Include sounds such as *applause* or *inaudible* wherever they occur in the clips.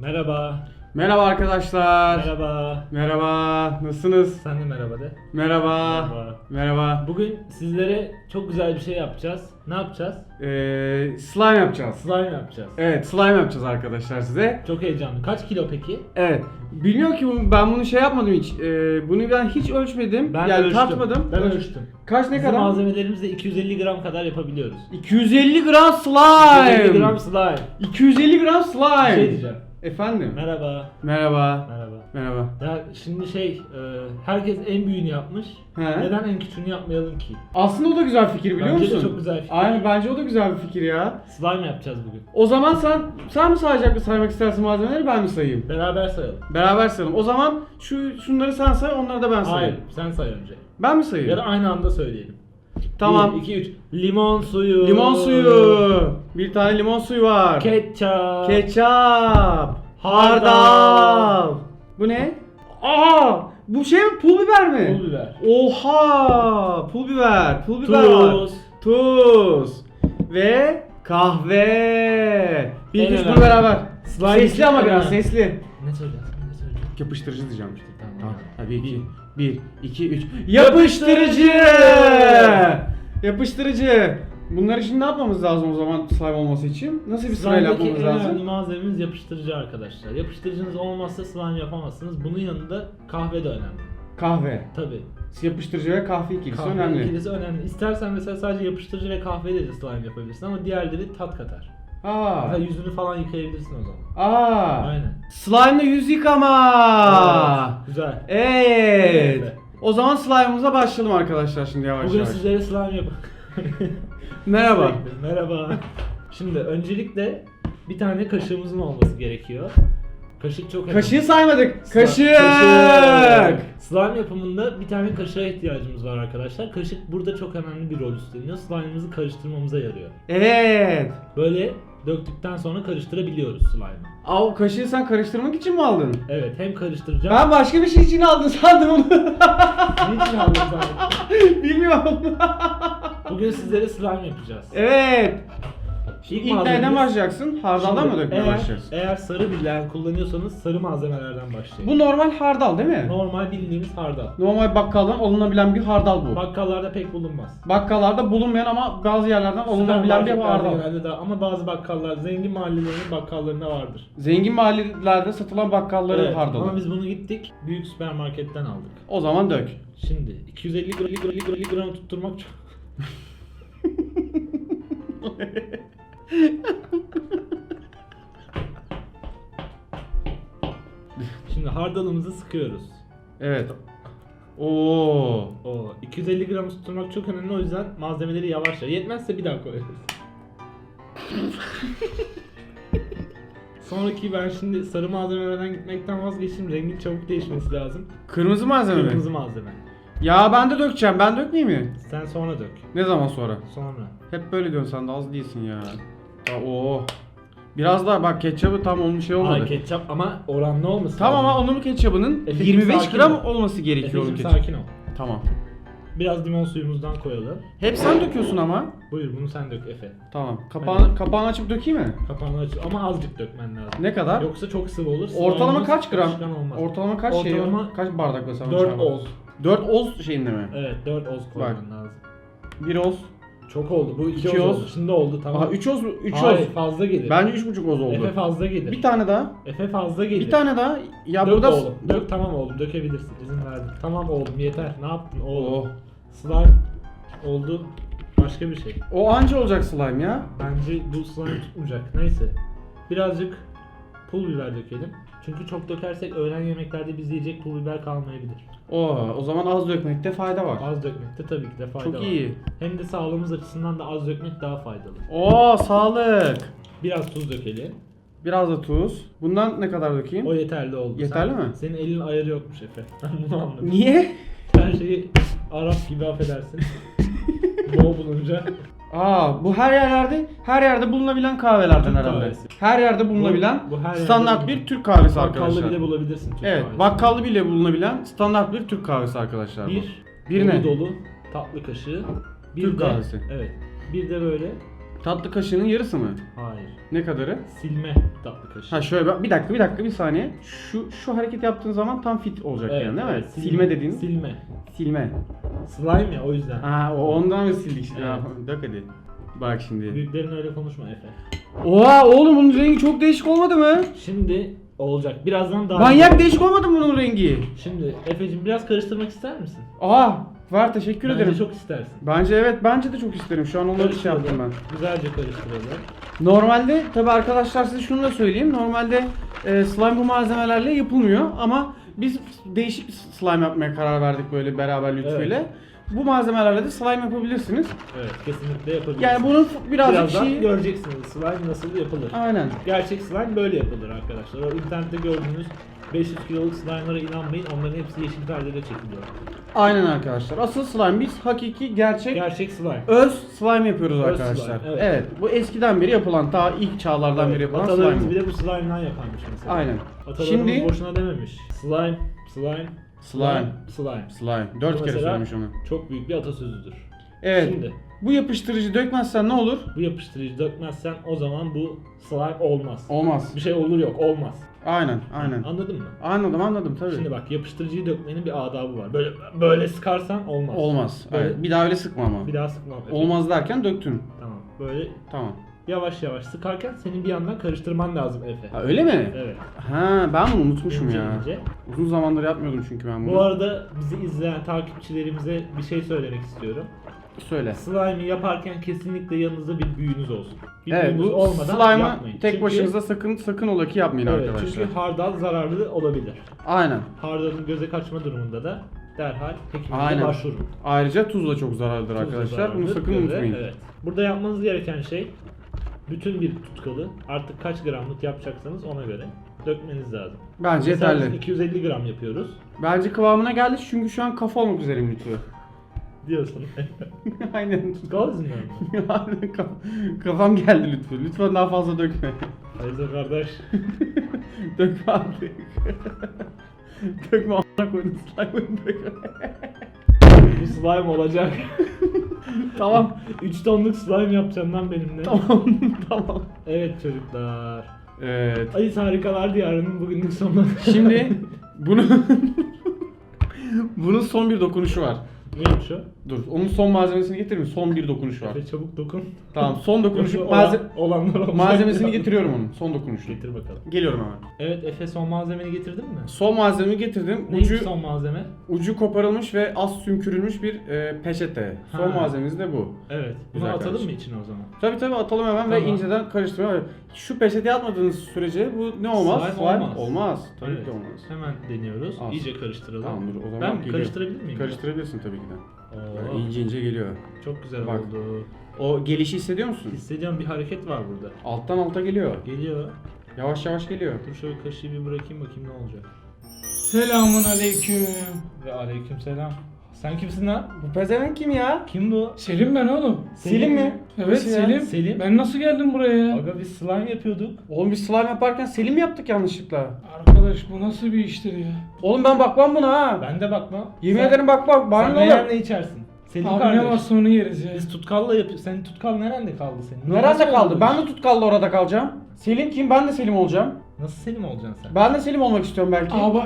Merhaba. Merhaba arkadaşlar. Merhaba. Merhaba. Nasılsınız? Sen de merhaba de. Merhaba. Merhaba. Merhaba. Bugün sizlere çok güzel bir şey yapacağız. Ne yapacağız? Ee, slime yapacağız. Slime yapacağız. Evet, slime yapacağız arkadaşlar size. Çok heyecanlı. Kaç kilo peki? Evet. Bilmiyor ki ben bunu şey yapmadım hiç. Ee, bunu ben hiç ölçmedim. Ben yani ölçtüm. tartmadım. Ben Ölç- ölçtüm. Kaç ne Bizim kadar? malzemelerimizle 250 gram kadar yapabiliyoruz. 250 gram slime. 250 gram slime. 250 gram slime. Bir şey diyeceğim. Efendim? Merhaba. Merhaba. Merhaba. Merhaba. Ya şimdi şey, e, herkes en büyüğünü yapmış. He. Neden en küçüğünü yapmayalım ki? Aslında o da güzel fikir biliyor Bence de musun? çok güzel fikir. Aynen bence o da güzel bir fikir ya. Slime yapacağız bugün. O zaman sen sen mi sayacak saymak istersin malzemeleri ben mi sayayım? Beraber sayalım. Beraber sayalım. O zaman şu şunları sen say, onları da ben Hayır, sayayım. sen say önce. Ben mi Ya sayayım? da aynı anda söyleyelim. Tamam. 1, 2, 3. Limon suyu. Limon suyu. Bir tane limon suyu var. Ketçap. Ketçap. Hardal. Bu ne? Aa! Bu şey mi? Pul biber mi? Pul biber. Oha! Pul biber. Pul biber var. Tuz. Tuz. Ve kahve. Bir En iki üç bunu önemli. beraber. Slime sesli ama biraz önemli. sesli. Ne söyleyeceksin? Ne söyleyeceksin? Yapıştırıcı diyeceğim. Tamam. Tamam. Hadi Bir. iki, bir, iki, üç. Yapıştırıcı! Yapıştırıcı. Bunları şimdi ne yapmamız lazım o zaman slime olması için? Nasıl bir sırayla Slime'daki yapmamız en önemli lazım? malzememiz yapıştırıcı arkadaşlar. Yapıştırıcınız olmazsa slime yapamazsınız. Bunun yanında kahve de önemli. Kahve. Tabi. Yapıştırıcı ve kahve ikilisi Kahve önemli. ikilisi önemli. İstersen mesela sadece yapıştırıcı ve kahveyle de slime yapabilirsin ama diğerleri tat katar. Aa. Mesela yüzünü falan yıkayabilirsin o zaman. Aa. Aynen. Slime'la yüz yıkama. Evet, Güzel. Evet. Evet. O zaman slime'ımıza başlayalım arkadaşlar şimdi yavaş Bugün yavaş. sizlere slime yap. *laughs* Merhaba. Merhaba. Şimdi öncelikle bir tane kaşığımızın olması gerekiyor. Kaşık çok önemli. Kaşığı saymadık. Sla- Kaşık. Kaşık. Slime yapımında bir tane kaşığa ihtiyacımız var arkadaşlar. Kaşık burada çok önemli bir rol üstleniyor. Slime'ımızı karıştırmamıza yarıyor. Evet. Böyle döktükten sonra karıştırabiliyoruz slime'ı. Aa, o kaşığı sen karıştırmak için mi aldın? Evet hem karıştıracağım. Ben başka bir şey için aldın sandım onu. Niçin aldın sen? *laughs* Bilmiyorum. Bugün sizlere slime yapacağız. evet. İlk İlk malzememiz- neyden başlayacaksın? Hardaldan Şimdi mı dökmeye eğer, başlayacaksın? Eğer sarı bilen kullanıyorsanız sarı malzemelerden başlayın. Bu normal hardal değil mi? Normal bildiğimiz hardal. Normal bakkaldan alınabilen bir hardal bu. Bakkallarda pek bulunmaz. Bakkallarda bulunmayan ama bazı yerlerden alınabilen bir Süpermarketlerde hardal. genelde daha ama bazı bakkallar zengin mahallelerin bakkallarında vardır. Zengin mahallelerde satılan bakkalların Evet, hardalı. ama biz bunu gittik büyük süpermarketten aldık. O zaman dök. Şimdi 250 gram, gram, gram, gram tutturmak çok... *laughs* *laughs* Şimdi hardalımızı sıkıyoruz. Evet. Oo. O 250 gram tutturmak çok önemli o yüzden malzemeleri yavaşça. Yetmezse bir daha koyarız. *laughs* Sonraki ben şimdi sarı malzemelerden gitmekten vazgeçtim. Rengin çabuk değişmesi lazım. Kırmızı malzeme mi? Kırmızı malzeme. Ya ben de dökeceğim. Ben dökmeyeyim mi? Sen sonra dök. Ne zaman sonra? Sonra. Hep böyle diyorsun sen de az değilsin ya. Ya oo. Biraz daha bak ketçabı tam onun şey olmadı. Ay ketçap ama oranlı olmasın. Tamam ama onun ketçabının Efendim, 25 sakin gram ol. olması gerekiyor onun Efe'cim ketçabı. sakin ol. Tamam. Biraz limon suyumuzdan koyalım. Hep sen döküyorsun ama. Buyur bunu sen dök Efe. Tamam. Kapağını, kapağını açıp dökeyim mi? Kapağını aç ama azıcık dökmen lazım. Ne kadar? Yoksa çok sıvı olur. Ortalama kaç gram? Olmaz. Ortalama kaç şey? Ortalama Kaç bardak mesela? 4 oz. 4 oz şeyinde mi? Evet 4 oz koyman lazım. 1 oz. Çok oldu. Bu 2 İki oz, oz. oldu. Şimdi oldu tamam. Aha 3 oz 3 Hayır, oz. fazla gelir. Bence 3,5 oz oldu. Efe fazla gelir. Bir tane daha. Efe fazla gelir. Bir tane daha. Ya Dök burada oğlum. Dök tamam oğlum. Dökebilirsin. İzin verdim. Tamam oğlum yeter. Ne yaptın oğlum? Oh. Slime oldu. Başka bir şey. O anca olacak slime ya. Bence bu slime tutmayacak. Neyse. Birazcık pul biber dökelim. Çünkü çok dökersek öğlen yemeklerde biz yiyecek pul biber kalmayabilir. O o zaman az dökmekte fayda var. Az dökmekte tabii ki de fayda Çok var. iyi. Hem de sağlığımız açısından da az dökmek daha faydalı. Oo sağlık. Biraz tuz dökelim. Biraz da tuz. Bundan ne kadar dökeyim? O yeterli oldu. Yeterli Sen- mi? Senin elin ayarı yokmuş Efe. *laughs* Ben bunu anladım. Niye? Her şeyi Arap gibi affedersin. *laughs* Bol bulunca. Aa bu her yerlerde her yerde bulunabilen kahvelerden Türk herhalde. kahvesi. Her yerde bulunabilen Bu- bu her yerde standart bulunan. bir Türk kahvesi Bakkalda arkadaşlar. bile bulabilirsin Türk evet, kahvesi. bakkalda bile bulunabilen standart bir Türk kahvesi arkadaşlar bu. Bir, Bir dolu ne? dolu tatlı kaşığı. Bir Türk de, kahvesi. Evet. Bir de böyle Tatlı kaşığının yarısı mı? Hayır. Ne kadarı? Silme tatlı kaşığı. Ha şöyle bak- bir dakika bir dakika bir saniye. Şu şu hareket yaptığın zaman tam fit olacak Evet, yani değil mi? silme, dediğin. Silme. silme. Slime ya o yüzden. Ha o ondan mı sildik şimdi? Evet. Ha, Bak hadi. Bak şimdi. Büyüklerin öyle konuşma Efe. Oha oğlum bunun rengi çok değişik olmadı mı? Şimdi olacak. Birazdan daha Manyak değişik olmadı mı bunun rengi? Şimdi Efe'cim biraz karıştırmak ister misin? Aha var teşekkür Bence ederim. çok istersin. Bence evet bence de çok isterim. Şu an onları şey yaptım ben. Güzelce karıştıralım. Normalde tabi arkadaşlar size şunu da söyleyeyim. Normalde e, slime bu malzemelerle yapılmıyor ama biz değişik bir slime yapmaya karar verdik böyle beraber lütfüyle. Bu malzemelerle de slime yapabilirsiniz. Evet kesinlikle yapabiliriz. Yani bunun birazcık Birazdan şeyi... göreceksiniz slime nasıl yapılır. Aynen. Gerçek slime böyle yapılır arkadaşlar. O internette gördüğünüz 500 kiloluk slime'lara inanmayın. Onların hepsi yeşil perdede çekiliyor. Aynen arkadaşlar. Asıl slime biz hakiki gerçek Gerçek slime. öz slime yapıyoruz Öz arkadaşlar. slime, evet. evet. Bu eskiden beri yapılan ta ilk çağlardan beri yapılan Atalarımız slime. bile bu slime'dan yaparmış mesela. Aynen. Atalarımız Şimdi boşuna dememiş. Slime, slime, Slime. slime. slime. Dört Bu kere mesela söylemiş onu. Çok büyük bir atasözüdür. Evet. Şimdi Bu yapıştırıcı dökmezsen ne olur? bu yapıştırıcı dökmezsen o zaman bu slime olmaz. Olmaz. Bir şey olur yok olmaz. Aynen, aynen. Anladın mı? Anladım, anladım tabii. Şimdi bak yapıştırıcıyı dökmenin bir adabı var. Böyle böyle sıkarsan olmaz. Olmaz. Böyle bir daha öyle sıkma ama. bir daha sıkmam. Efe. Olmaz derken döktün. Tamam. Böyle Tamam. yavaş yavaş sıkarken senin bir yandan karıştırman lazım Efe. Ha, öyle mi? Evet. Ha, ben bunu unutmuşum İnce ya. ince. Uzun zamandır yapmıyordum çünkü ben bunu. Bu arada bizi izleyen takipçilerimize bir şey söylemek istiyorum. Söyle. Slime'ı yaparken kesinlikle yanınızda bir büyüğünüz olsun. Bir Evet, büyüğünüz bu olmadan slime'ı yapmayın. tek Çünkü- başınıza sakın sakın ola ki yapmayın Evet, arkadaşlar. çünkü hardal zararlı olabilir. Aynen. Hardalın göze kaçma durumunda da derhal hekimliğe Aynen. başvurun. Ayrıca tuz da çok zararlıdır Tuz da arkadaşlar. Bunu zararlıdır, sakın göze, unutmayın. Evet. Burada yapmanız gereken şey bütün bir tutkalı artık kaç gramlık yapacaksanız ona göre dökmeniz lazım. Bence Mesela yeterli. 250 gram yapıyoruz Bence kıvamına geldi çünkü şu an kafa olmak üzereyim lütfü. Diyorsun. *laughs* Aynen. Tutkal yüzünden mi? *laughs* Aynen, kaf- Kafam geldi lütfü. Lütfen daha fazla dökme. Hayırdır kardeş. *laughs* dökme artık. dökme a**ına koydum slime'ını dökme. Bu slime olacak. tamam. 3 tonluk slime yapacağım lan benimle. Tamam. tamam. Evet çocuklar. Evet. Alice Harikalar Diyarı'nın bugünlük sonuna. Şimdi bunu bunun son bir dokunuşu var. Neymiş o? Dur, onun son malzemesini getirir mi? Son bir dokunuşu var. Efe çabuk dokun. Tamam, son dokunuşu Yoksa malze- olan- olanlar olacak. malzemesini getiriyorum onun. Son dokunuşu. Getir bakalım. Geliyorum hemen. Evet Efe son malzemeni getirdin mi? Son malzemeyi getirdim. Neymiş Ucu son malzeme? ucu koparılmış ve az sümkürülmüş bir e, peçete. Son Ha. malzememiz de bu. Evet. Bunu Güzel atalım kardeşim. mı içine o zaman? Tabii tabii atalım hemen ve Tamam. inceden karıştırmaya. Şu peçeteyi atmadığınız sürece bu ne olmaz? Slime olmaz. Olmaz. Tabii Evet. ki olmaz. Hemen deniyoruz. Az. İyice karıştıralım. Tamam dur o zaman ben geliyor. karıştırabilir miyim? Karıştırabilirsin tabii ki de. Oo, Böyle ince ince geliyor. Çok güzel Bak. oldu. O gelişi hissediyor musun? Hissediyorum bir hareket var burada. Alttan alta geliyor. Geliyor. Yavaş yavaş geliyor. Dur şöyle kaşığı bir bırakayım bakayım ne olacak. Selamun aleyküm. Ve aleyküm selam. Sen kimsin lan? Bu pezevenk kim ya? Kim bu? Selim ben oğlum. Selim mi? Evet Nasıl ya? Selim. Selim. Ben nasıl geldim buraya ya? Aga biz slime yapıyorduk. Oğlum biz slime yaparken Selim mi yaptık yanlışlıkla? Arkadaş bu nasıl bir iştir ya? Oğlum ben bakmam buna ha. Ben de bakma. Yemin Sen- ederim bakmam. Bana Sen ne olur? ne içersin? Selim Abi kardeş. ne varsa onu yeriz ya. Biz tutkalla yapıyoruz. Senin tutkal nerede kaldı senin? Nerede kaldı? oldu Ben de iş? tutkallı orada kalacağım. Selim kim? Ben de Selim olacağım. Nasıl Selim olacaksın sen? Ben de Selim olmak istiyorum belki. Abi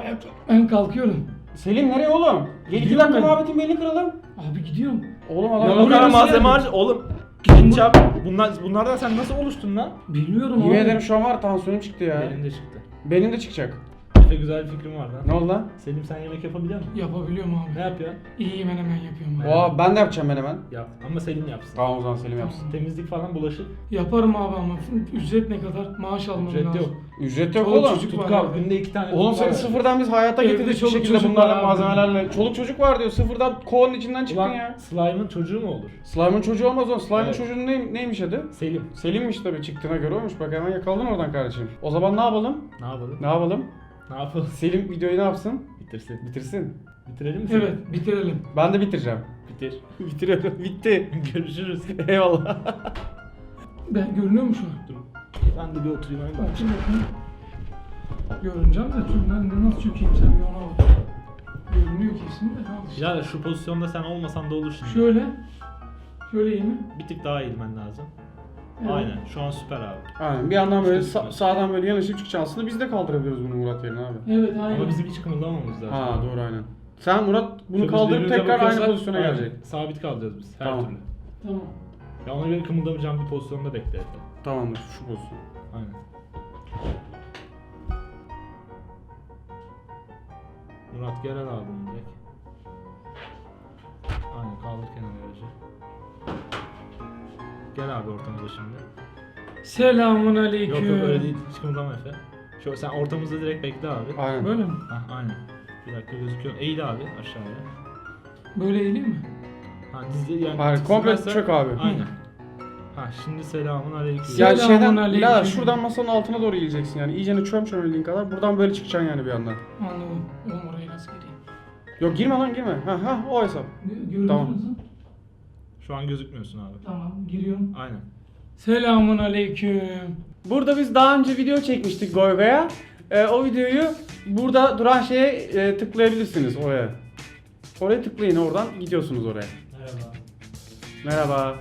ben kalkıyorum. Selim nereye oğlum? Gel iki Gidiyorum dakika ben. muhabbetin belini kıralım. Abi gidiyorum. Oğlum Ya adam bu kadar malzeme harca... Oğlum pirinç yap. Bunlar, bunlardan sen nasıl oluştun lan? Bilmiyorum Yemin abi. ederim şu an var tansiyonum çıktı ya. Benim de çıktı. Benim de çıkacak. Efe güzel bir fikrim var lan. Ne oldu lan? Selim sen yemek yapabiliyor musun? Yapabiliyorum abi. Ne yapıyorsun? İyi menemen yapıyorum abi. Oha ben de yapacağım ben hemen. Yap. Ama Selim yapsın. Tamam o zaman Selim yapsın. Temizlik falan bulaşık. Yaparım abi ama ücret ne kadar? Maaş almam Ücret lazım. yok. Ücret yok Çoluk oğlum. çocuk var Tutkal abi. günde iki tane Oğlum tutkal seni ver. sıfırdan biz hayata Evde getirdik bir çoluk şekilde çocuk bunlarla var abi. malzemelerle. Çoluk çocuk var diyor sıfırdan kovanın içinden çıktın Ulan ya. slime'ın çocuğu mu olur? Slime'ın çocuğu olmaz o. Slime'ın Evet. çocuğunun ne, neymiş adı? Selim. Selim'miş tabii çıktığına göre olmuş. Bak hemen yakaladın oradan kardeşim. O zaman ne yapalım? Ne yapalım? Ne yapalım? Ne yapalım? Selim videoyu ne yapsın? Bitirsin. Bitirsin. Bitirelim mi? Selim? Evet bitirelim. Ben de bitireceğim. Bitir. *laughs* Bitiriyorum. Bitti. Görüşürüz. Eyvallah. Ben görünüyor mu şu an? Dur. Ben de bir oturayım öyle. Bakayım bakayım. Görüneceğim de tümden nasıl çökeyim sen bir ona bak. Görünüyor kesin de tamam işte. Ya şu pozisyonda sen olmasan da olur şimdi. Şöyle. Şöyle iyi mi? Bir tık daha eğilmen lazım. Evet. Aynen. Şu an süper abi. Aynen bir yandan böyle sa- sağdan böyle yanaşıp çıkacaksın. Aslında biz de kaldırabiliyoruz bunu Murat yerine abi. Evet aynen. Ama bizim hiç kımıldamamamız lazım. Ha doğru aynen. Sen Murat bunu biz kaldırıp birbirimize tekrar aynı bakıyorsak, pozisyona aynen, gelecek. Sabit kalacağız biz her Tamam. türlü. Tamam. Ya ona göre kımıldamayacağım bir pozisyonda bekle Efe. Tamamdır şu pozisyon. Aynen. Murat gel al abi bunu direkt. Aynen kaldır kenara aracı. Gel abi ortamıza şimdi. Selamun Yok aleyküm. yok öyle değil. Kımıldama Efe. Şu, sen ortamızda direkt bekle abi. Aynen. Böyle mi? Hah aynen. Bir dakika gözüküyor. Eğil abi aşağıya. Böyle eğileyim mi? Ha dizli yani. Hayır, komple dizilmezse- çök abi. Aynen. Ha şimdi selamun aleyküm. Ya- Selamun şeyden aleyküm. birader şuradan masanın altına doğru eğileceksin yani. İyicene çöm çömeldiğin kadar buradan böyle çıkacaksın yani bir yandan. Anladım. Oğlum oraya nasıl gireyim? Yok girme lan girme. Ha ha o hesap. Gördünüz Tamam. mü? Şu an gözükmüyorsun abi. Tamam giriyorum. Aynen. Selamun aleyküm. Burada biz daha önce video çekmiştik Goyga'ya. Ee, o videoyu burada duran şeye e, tıklayabilirsiniz oraya. Oraya tıklayın oradan gidiyorsunuz oraya. Merhaba. Merhaba.